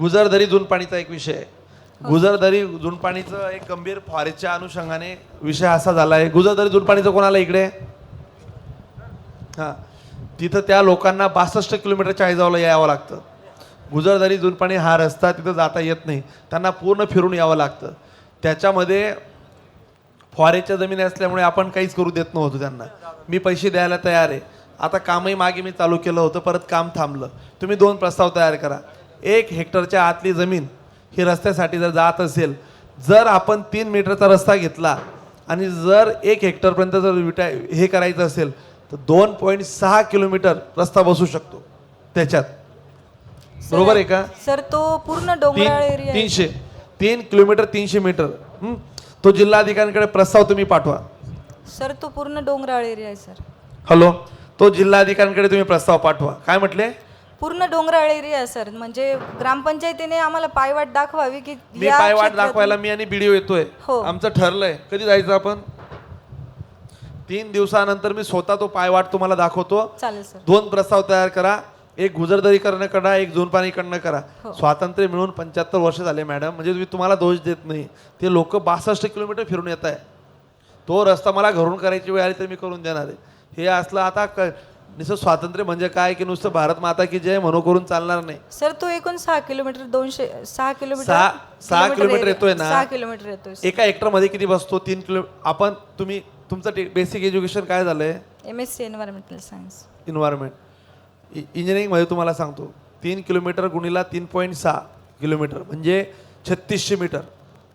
गुजरदरी जुनपाणीचा एक विषय आहे. गुजरदरी जुनपाणीचं एक गंभीर फॉरेस्टच्या अनुषंगाने विषय असा झाला आहे. गुजरदरी जुनपाणीचं कोणाला इकडे? हां. तिथं त्या लोकांना बासष्ट किलोमीटर चाळीसगावला यावं लागतं. गुजरदरी जुनपाणी हा रस्ता तिथं जाता येत नाही. त्यांना पूर्ण फिरून यावं लागतं. त्याच्यामध्ये फॉरेच्या जमिनी असल्यामुळे आपण काहीच करू देत नव्हतो त्यांना. मी पैसे द्यायला तयार आहे. आता कामही मागे मी चालू केलं होतं. परत काम थांबलं. तुम्ही दोन प्रस्ताव तयार करा. एक हेक्टरच्या आतली जमीन ही रस्त्यासाठी जर जात असेल जर आपण तीन मीटरचा रस्ता घेतला आणि जर एक हेक्टरपर्यंत जर विटा हे करायचं असेल तर दोन पॉईंट सहा किलोमीटर रस्ता बसू शकतो त्याच्यात. बरोबर आहे का? सर तो पूर्ण डोंगराळ एरिया तीनशे तीन किलोमीटर तीनशे मीटर? तो जिल्हाधिकाऱ्यांकडे प्रस्ताव तुम्ही पाठवा. सर तो पूर्ण डोंगराळ एरिया आहे सर. हॅलो? तो जिल्हाधिकाऱ्यांकडे तुम्ही प्रस्ताव पाठवा. काय म्हटले? पूर्ण डोंगराळ एरिया सर. म्हणजे ग्रामपंचायतीने आम्हाला पायवाट दाखवावी की मी या पायवाट क्षेत्रातून- दाखवायला मी आणि बीडीओ येतोय. हो. आमचं ठरलंय. कधी जायचं आपण? तीन दिवसानंतर मी स्वतः तो पायवाट तुम्हाला दाखवतो. चालेल सर. दोन प्रस्ताव तयार करा. एक गुजरदरीकरण करा एक जुनपाणीकडनं करा. हो. स्वातंत्र्य मिळून पंच्याहत्तर वर्ष झाले मॅडम. म्हणजे मी तुम्हाला दोष देत नाही. ते लोक बासष्ट किलोमीटर फिरून येत आहे तो रस्ता मला घरून करायची वेळ आली तर मी करून देणार आहे. हे असलं आता क नुसतं स्वातंत्र्य म्हणजे काय की नुसतं भारत माता की जय म्हणू करून चालणार नाही? सर तो एकूण सहा किलोमीटर दोनशे सहा किलोमीटर सहा- सहा किलोमीटर area- येतोय ना? सहा किलोमीटर येतोय एका हेक्टरमध्ये किती बसतो? तीन किलो आपण तुम्ही तुमचं बेसिक एज्युकेशन काय झालंय? M S C environmental science environment इंजिनिअरिंगमध्ये तुम्हाला सांगतो. तीन किलोमीटर गुणीला तीन पॉईंट सहा किलोमीटर. म्हणजे छत्तीसशे मीटर.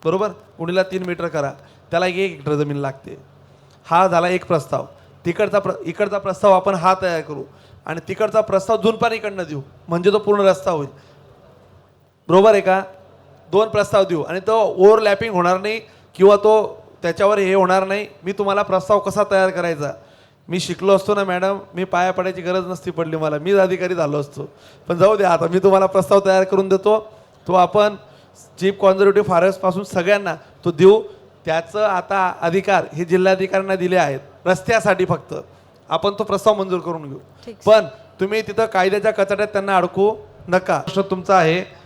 बरोबर? गुणीला तीन मीटर करा. त्याला एक हेक्टर जमीन लागते. हा झाला एक प्रस्ताव. तिकडचा प्र इकडचा प्रस्ताव आपण हा तयार करू. आणि तिकडचा प्रस्ताव जुनपाणीकडनं देऊ. म्हणजे तो पूर्ण रस्ता होईल. बरोबर आहे का? दोन प्रस्ताव देऊ. आणि तो ओव्हरलॅपिंग होणार नाही किंवा तो त्याच्यावर हे होणार नाही. मी तुम्हाला प्रस्ताव कसा तयार करायचा? मी शिकलो असतो ना मॅडम. मी पाया पडायची गरज नसती पडली मला. मीच अधिकारी झालो असतो. पण जाऊ द्या आता मी तुम्हाला प्रस्ताव तयार करून देतो. तो आपण चीफ कॉन्झर्वेटिव्ह फॉरेस्टपासून सगळ्यांना तो देऊ. त्याचं आता अधिकार हे जिल्हाधिकाऱ्यांना दिले आहेत. रस्त्यासाठी फक्त. आपण तो प्रस्ताव मंजूर करून घेऊ. पण तुम्ही तिथं कायद्याच्या कचाट्यात त्यांना अडकू नका. प्रश्न तुमचा आहे